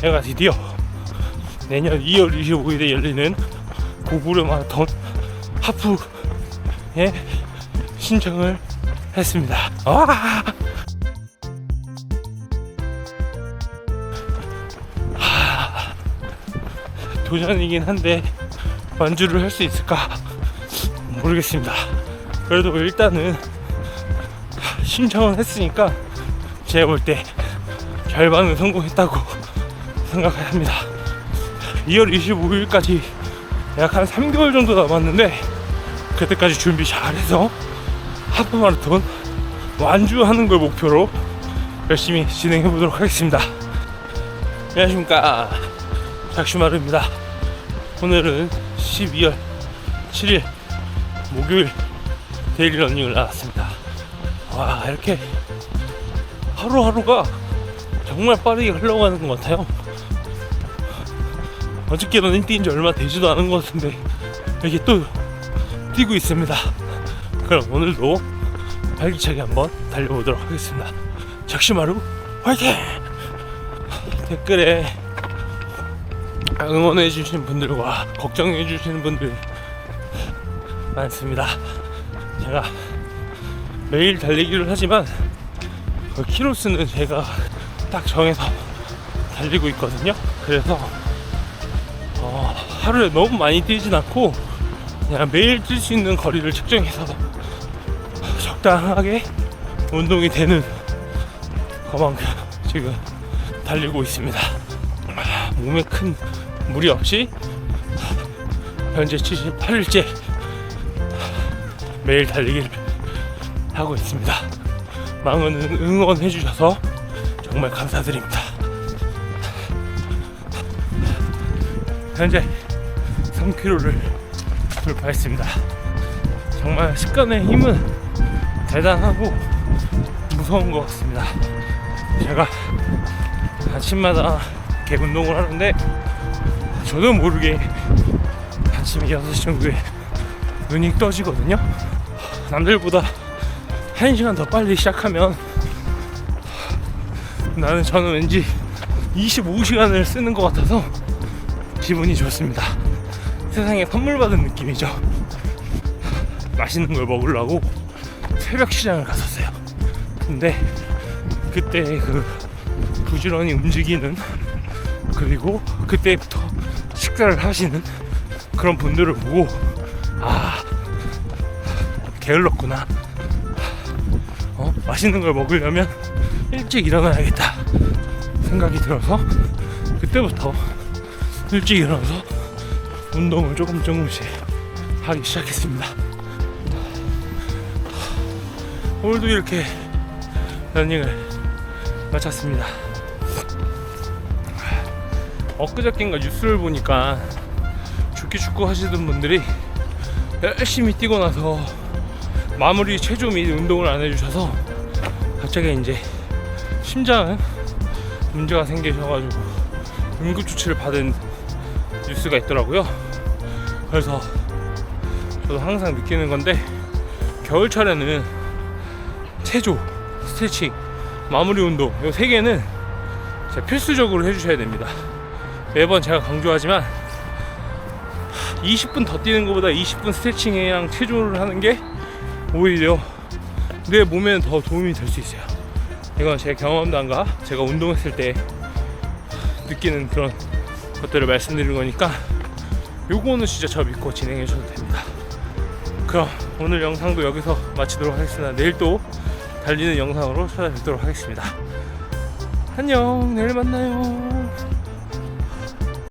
제가 드디어 내년 2월 25일에 열리는 고구려 마라톤 하프에 신청을 했습니다. 와! 하, 도전이긴 한데 완주를 할 수 있을까 모르겠습니다. 그래도 일단은 신청을 했으니까 제가 볼 때 절반은 성공했다고 생각을 합니다. 2월 25일까지 약 한 3개월 정도 남았는데 그때까지 준비 잘해서 하프 마라톤 완주하는 걸 목표로 열심히 진행해 보도록 하겠습니다. 안녕하십니까 작슈마루입니다. 오늘은 12월 7일 목요일 데일리 러닝을 나왔습니다. 와 이렇게 하루하루가 정말 빠르게 흘러가는 것 같아요. 어저께 러닝 뛴지 얼마 되지도 않은 것 같은데 이렇게 또 뛰고 있습니다. 그럼 오늘도 활기차게 한번 달려보도록 하겠습니다. 작시마루 화이팅! 댓글에 응원해 주시는 분들과 걱정해 주시는 분들 많습니다. 제가 매일 달리기를 하지만 그 키로수는 제가 딱 정해서 달리고 있거든요. 그래서 어, 하루에 너무 많이 뛰진 않고 그냥 매일 뛸 수 있는 거리를 측정해서 적당하게 운동이 되는 그만큼 지금 달리고 있습니다. 아, 몸에 큰 무리 없이 현재 78일째 매일 달리기를 하고 있습니다. 많은 응원해 주셔서 정말 감사드립니다. 현재 3km를 돌파했습니다. 정말 습관의 힘은 대단하고 무서운 것 같습니다. 제가 아침마다 개 운동을 하는데 저도 모르게 아침 6시 정도에 눈이 떠지거든요. 남들보다 1시간 더 빨리 시작하면 나는 저는 왠지 25시간을 쓰는 것 같아서 기분이 좋습니다. 세상에 선물 받은 느낌이죠. 맛있는 걸 먹으려고 새벽 시장을 갔었어요. 근데 그때 그 부지런히 움직이는 그리고 그때부터 식사를 하시는 그런 분들을 보고 아 게을렀구나. 어 맛있는 걸 먹으려면 일찍 일어나야겠다 생각이 들어서 그때부터 일찍 일어나서 운동을 조금 조금씩 하기 시작했습니다. 오늘도 이렇게 러닝을 마쳤습니다. 엊그저께인가 뉴스를 보니까 죽기 축구 하시던 분들이 열심히 뛰고 나서 마무리 체조 및 운동을 안 해주셔서 갑자기 이제 심장 문제가 생기셔가지고 응급 조치를 받은 뉴스가 있더라고요. 그래서 저도 항상 느끼는 건데 겨울철에는 체조, 스트레칭, 마무리 운동 이 세 개는 필수적으로 해주셔야 됩니다. 매번 제가 강조하지만 20분 더 뛰는 것보다 20분 스트레칭이랑 체조를 하는 게 오히려 내 몸에는 더 도움이 될 수 있어요. 이건 제 경험담과 제가 운동했을 때 느끼는 그런 것들을 말씀드리는 거니까 요거는 진짜 저 믿고 진행해 주셔도 됩니다. 그럼 오늘 영상도 여기서 마치도록 하겠습니다. 내일 또 달리는 영상으로 찾아뵙도록 하겠습니다. 안녕, 내일 만나요.